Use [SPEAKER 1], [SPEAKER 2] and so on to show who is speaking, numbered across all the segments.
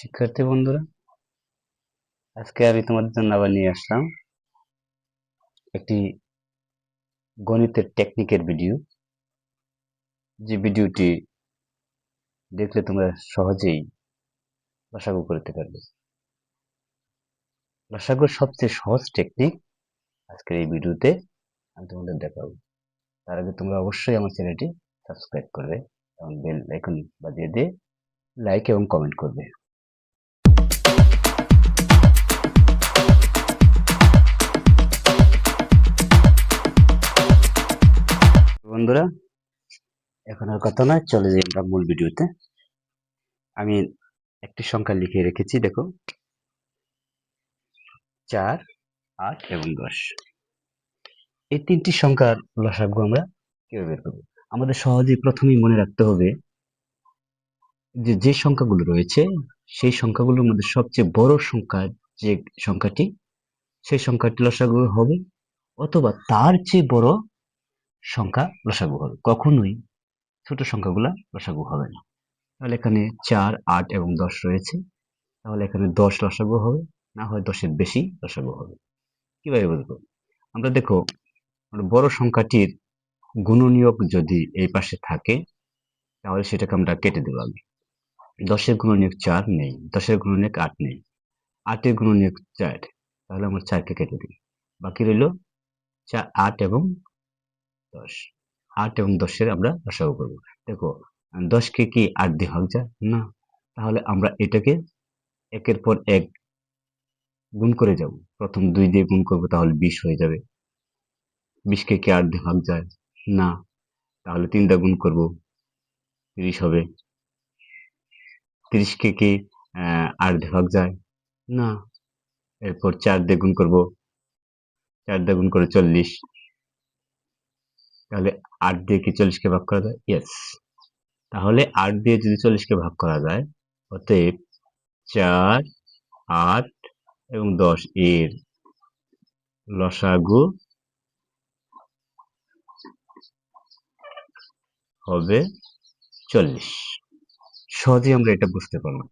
[SPEAKER 1] শিক্ষার্থী বন্ধুরা, আজকে আমি তোমাদের জন্য আবার নিয়ে আসলাম একটি গণিতের টেকনিকের ভিডিও যে ভিডিওটি দেখলে তোমরা সহজেই লসাগু করতে পারবে। লসাগুর সবচেয়ে সহজ টেকনিক আজকের এই ভিডিওতে আমি তোমাদের দেখাবো। তার আগে তোমরা অবশ্যই আমার চ্যানেলটি সাবস্ক্রাইব করবে এবং বেল আইকন বাজিয়ে দিয়ে লাইক এবং কমেন্ট করবে। বন্ধুরা, এখন আর কথা নয়, চলে যাই আমরা মূল ভিডিওতে। আমি একটি সংখ্যা লিখে রেখেছি, দেখো। চার, আট এবং দশ। এই তিনটি সংখ্যার লসাগু আমরা কীভাবে বের করব? আমাদের সহজেই প্রথমেই মনে রাখতে হবে যে যে সংখ্যাগুলো রয়েছে, সেই সংখ্যাগুলোর মধ্যে সবচেয়ে বড় সংখ্যা যে সংখ্যাটি, সেই সংখ্যাটি লসাগু হবে অথবা তার চেয়ে বড় সংখ্যা লসাগু হবে। কখনোই ছোট সংখ্যাগুলা লসাগু হবে না। তাহলে এখানে চার, আট এবং দশ রয়েছে। তাহলে এখানে দশ লসাগু হবে, না হয় দশের বেশি লসাগু হবে। কীভাবে বলব আমরা দেখো বড় সংখ্যাটির গুণনীয়ক যদি এই পাশে থাকে, তাহলে সেটাকে আমরা কেটে দেবো আগে। দশের গুণনীয়ক চার নেই, দশের গুণনীয়ক আট নেই। আটের গুণনীয়ক চার, তাহলে আমরা চারকে কেটে দিই। বাকি রইল চার আট এবং দশ। আট এবং দশের আমরা লসাগু করব। দেখো, দশকে কি আট দিয়ে ভাগ যায়? না। তাহলে আমরা এটাকে একের পর এক গুণ করে যাব। প্রথম দুই দিয়ে গুণ করব, তাহলে বিশ হয়ে যাবে। বিশকে কি আট দিয়ে ভাগ যায়? না। তাহলে তিন দা গুণ করব, তিরিশ হবে। তিরিশকে কি আট দিয়ে ভাগ যায়? না। এরপর চার দিয়ে গুণ করব, চার দিয়ে গুণ করে চল্লিশ। তাহলে আট দিয়ে কি চল্লিশকে ভাগ করা যায়? ইয়েস তাহলে আট দিয়ে যদি চল্লিশকে ভাগ করা যায়, অতএব চার, আট এবং দশ এর লসাগু হবে চল্লিশ। সহজেই আমরা এটা বুঝতে পারলাম।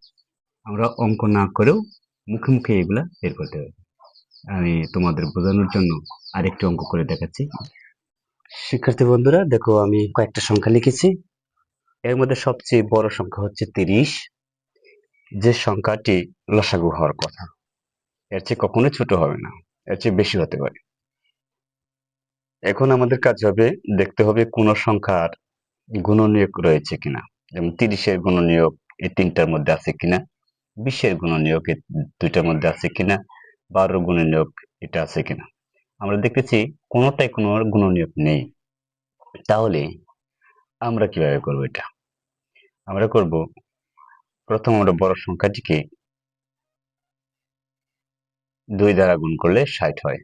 [SPEAKER 1] আমরা অঙ্ক না করেও মুখে মুখে এগুলা বের করতে হবে আমি তোমাদের বোঝানোর জন্য আরেকটি অঙ্ক করে দেখাচ্ছি। শিক্ষার্থী বন্ধুরা, দেখো আমি কয়েকটা সংখ্যা লিখেছি। এর মধ্যে সবচেয়ে বড় সংখ্যা হচ্ছে তিরিশ। যে সংখ্যাটি লসাগু হওয়ার কথা, এর চেয়ে কখনো ছোট হবে না, এর চেয়ে বেশি হতে পারে। এখন আমাদের কাজ হবে দেখতে হবে কোন সংখ্যার গুণনীয়ক রয়েছে কিনা। যেমন তিরিশের গুণনীয়ক এই তিনটার মধ্যে আছে কিনা, বিশের গুণনীয়ক এই দুইটার মধ্যে আছে কিনা বারো গুণনীয়ক এটা আছে কিনা। আমরা দেখতেছি কোনোটাই কোনো গুণনীয়ক নেই। তাহলে আমরা কীভাবে করব এটা? আমরা করব, প্রথম আমরা বড় সংখ্যাটিকে দুই দ্বারা গুণ করলে ষাট হয়।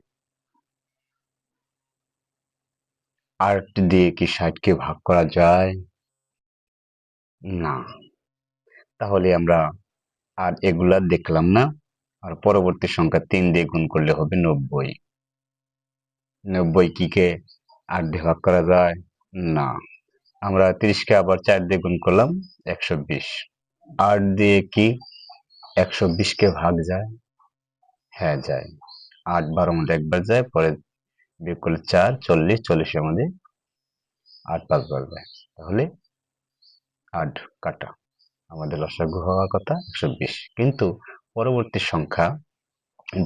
[SPEAKER 1] আট দিয়ে কি ষাটকে ভাগ করা যায়? না। তাহলে আমরা আর এগুলা দেখলাম না। আর পরবর্তী সংখ্যা তিন দিয়ে গুণ করলে হবে নব্বই। নব্বই কে আট দিয়ে ভাগ করা যায়? না। আমরা তিরিশকে আবার চার দিয়ে গুণ করলাম একশো বিশ। আট দিয়ে কি একশো বিশকে ভাগ যায়? হ্যাঁ যায়। আট বারো মধ্যে একবার যায়, পরে বিয়োগ করলে চার, চল্লিশ চল্লিশের মধ্যে আট পাঁচ বার যায়। তাহলে আট কাটা। আমাদের লসাগু হওয়ার কথা একশো বিশ। কিন্তু পরবর্তী সংখ্যা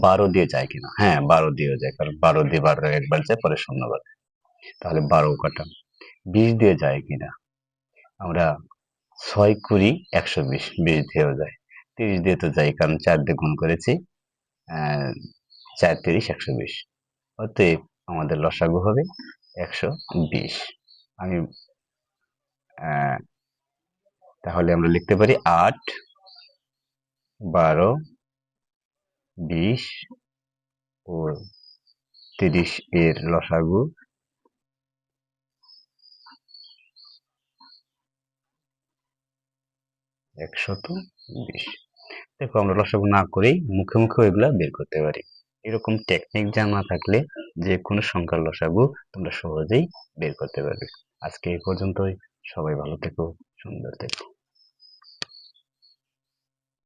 [SPEAKER 1] বারো দিয়ে যায় কিনা। হ্যাঁ বারো দিয়েও যায়, কারণ বারো দিয়ে বারো একবার যায়, পরে শূন্য বার তাহলে বারো কাটা। বিশ দিয়ে যায় কিনা? আমরা ছয় কুড়ি একশো বিশ বিশ দিয়েও যায়। তিরিশ দিয়ে তো যাই কারণ চার দিয়ে গুণ করেছি চার তিরিশ একশো বিশ। অতএব আমাদের লসাগু হবে একশো বিশ। আমি তাহলে আমরা লিখতে পারি আট, বারো বিশ ও তিরিশ এর লসাগু। একশত বিশ। দেখো, আমরা লসাগু না করেই মুখে মুখে ওইগুলা বের করতে পারি। এরকম টেকনিক জানা থাকলে যে কোনো সংখ্যার লসাগু তোমরা সহজেই বের করতে পারবে। আজকে এই পর্যন্তই। সবাই ভালো থেকো, সুন্দর থেকো।